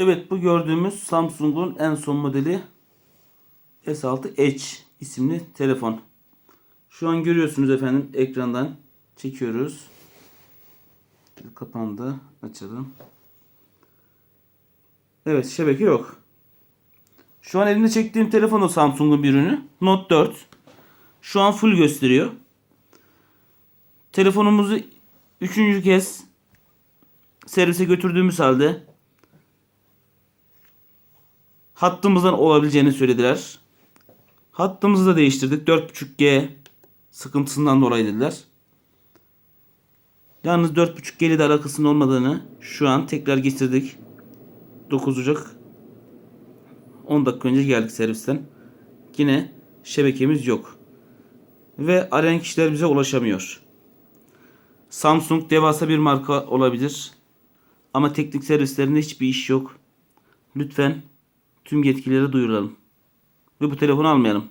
Evet bu gördüğümüz Samsung'un en son modeli S6 Edge isimli telefon. Şu an görüyorsunuz efendim ekrandan çekiyoruz. Kapandı. Açalım. Evet şebeke yok. Şu an elimde çektiğim telefon o Samsung'un bir ürünü. Note 4. Şu an full gösteriyor. Telefonumuzu üçüncü kez servise götürdüğümüz halde hattımızdan olabileceğini söylediler. Hattımızı da değiştirdik. 4.5G sıkıntısından dolayı dediler. Yalnız 4.5G ile de alakasının olmadığını şu an tekrar getirdik. 9 Ocak 10 dakika önce geldik servisten. Yine şebekemiz yok. Ve arayan kişiler bize ulaşamıyor. Samsung devasa bir marka olabilir. Ama teknik servislerinde hiçbir iş yok. Lütfen tüm yetkililere duyuralım. Ve bu telefonu almayalım.